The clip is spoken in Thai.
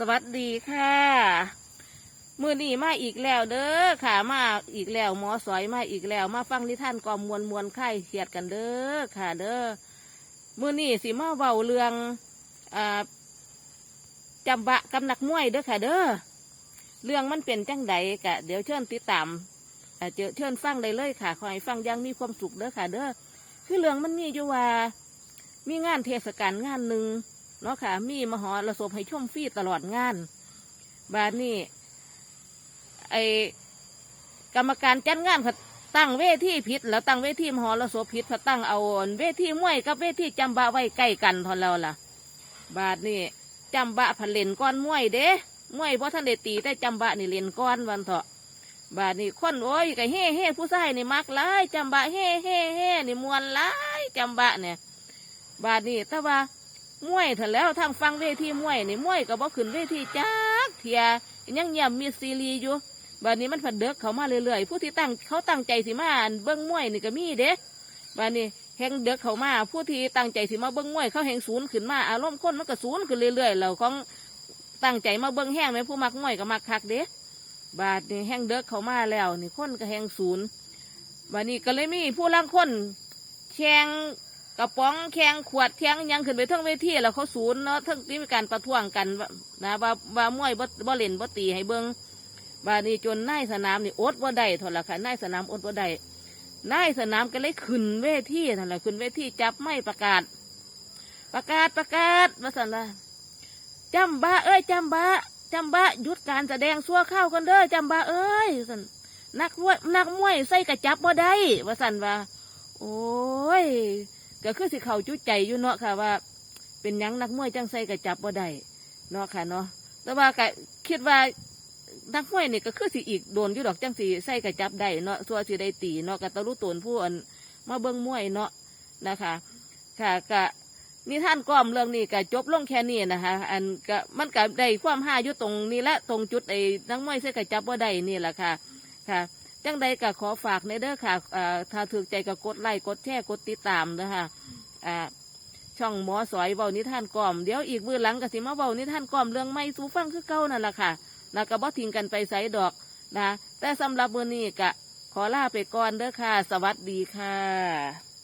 สวัสดีค่ะ มือนี้มาอีกแล้วเด้อค่ะ มาอีกแล้วหมอสอยมาอีกแล้ว มาฟังนิทานกอมมวลมวลไข่เขียดกันเด้อค่ะ เด้อมือนี้สิมาเบาเรื่องอ่าจำบะกับนักมวยเด้อค่ะเด้อเรื่องมันเป็นจังใดกะเดี๋ยวเชิญติดตามอาเจอเชิญฟังได้เลยค่ะขอให้ฟังยังมีความสุขเด้อค่ะ เด้อคือเรื่องมันมีอยู่ว่า มีงานเทศกาลงานหนึ่ง เนาะค่ะ มีมหอรสพให้ชมฟรีตลอดงาน บาดนี้ไอกรรมการจัดงานเขาตั้งเวทีผิด แล้วตั้งเวทีมหอรสพผิดเขาตั้งเอาเวทีมวยกับเวทีจำบะไว้ใกล้กันทอนแล้วล่ะ บาดนี้จำบะผันเล่นก้อนมวยเด้มวยเพราะท่านได้ตีแต่จำบะนี่เล่นก้อนวันเถาะบาดนี้คนโอ้ยก็เฮ่เฮ่ผู้ชายนี่มักหลายจำบะเฮ่เฮ่เฮ่นี่มวนหลายจำบะเนี่ย บาดนี้แต่ว่า มวยถอะแล้วทางฟังเวทีมวยนี่มวยก็บ่ขึ้นเวทีจักเทียยังเงียบมีซีรีส์อยู่บัดนี้มันผัดเด็กเขามาเรื่อยๆผู้ที่ตั้งเขาตั้งใจสิมาเบิ้งมวยนี่ก็มีเด้บัดนี้แหงเด็กเขามาผู้ที่ตั้งใจสิมาเบิ้งมวยเขาแหงศูนย์ขึ้นมาอารมณ์คนมันก็ศูนย์ขึ้นเรื่อยๆแล้วของตั้งใจมาเบิ้งแห้งไหมผู้มักมวยก็มักคักเด้บาดนี้แหงเด็กเขามาแล้วนี่คนก็แหงศูนย์บัดนี้ก็เลยมีผู้ล่างคนแข่ง กระป๋องแข่งขวดแข่งยังขึ้นไปทั้งเวทีแล้วเขาศูนย์เนาะทั้งที่มีการประท้วงกันนะว่าว่ามวยบ่บ่เล่นบ่ตีให้เบิงบานี้จนนายสนามนี่อดบ่ได้เท่าละค่ะนายสนามอดบ่ได้นายสนามก็เลยขึ้นเวทีเท่าละขึ้นเวทีจับไม่ประกาศ ประกาศประกาศว่าสันละจำบะเอ้ยจำบะจำบะหยุดการแสดงชั่วข้าวกันเด้อจำบะเอ้ยสันนักมวยนักมวยใส่กระจับบ่ได้ว่าสันว่า โอ้ย ก็คือสิเขาจุใจอยู่เนาะค่ะว่า เป็นยังนักมวยจังใส่กระจับบ่ได้เนาะค่ะเนาะแต่ว่าก็คิดว่านักมวยนี่ก็คือสิอีกโดนอยู่ดอกจังสิใส่กระจับได้เนาะส่วนสิได้ตีเนาะก็ตะลุตนผู้อันมาเบิ่งมวยเนาะนะคะ ค่ะก็นิทานก้อมเรื่องนี้ก็จบลงแค่นี้นะคะ อันก็มันก็ได้ความห้าอยู่ตรงนี้ละตรงจุดไอ้นักมวยใส่กระจับบ่ได้นี่แหละค่ะ ค่ะ จังใดก็ขอฝากในเด้อค่ะถ้าถือใจก็กดไลค์กดแชร์กดติดตามนะคะอ่าช่องหมอสอยเบานิทานกล่อมเดี๋ยวอีกมือหลังกสิมาเบานิทานกล่อมเรื่องไม่สูฟังคือเก่านั่นแหละค่ะนะก็บ่ทิ้งกันไปใส่ดอกนะแต่สำหรับมือนี้ก็ขอลาไปก่อนเด้อค่ะ สวัสดีค่ะ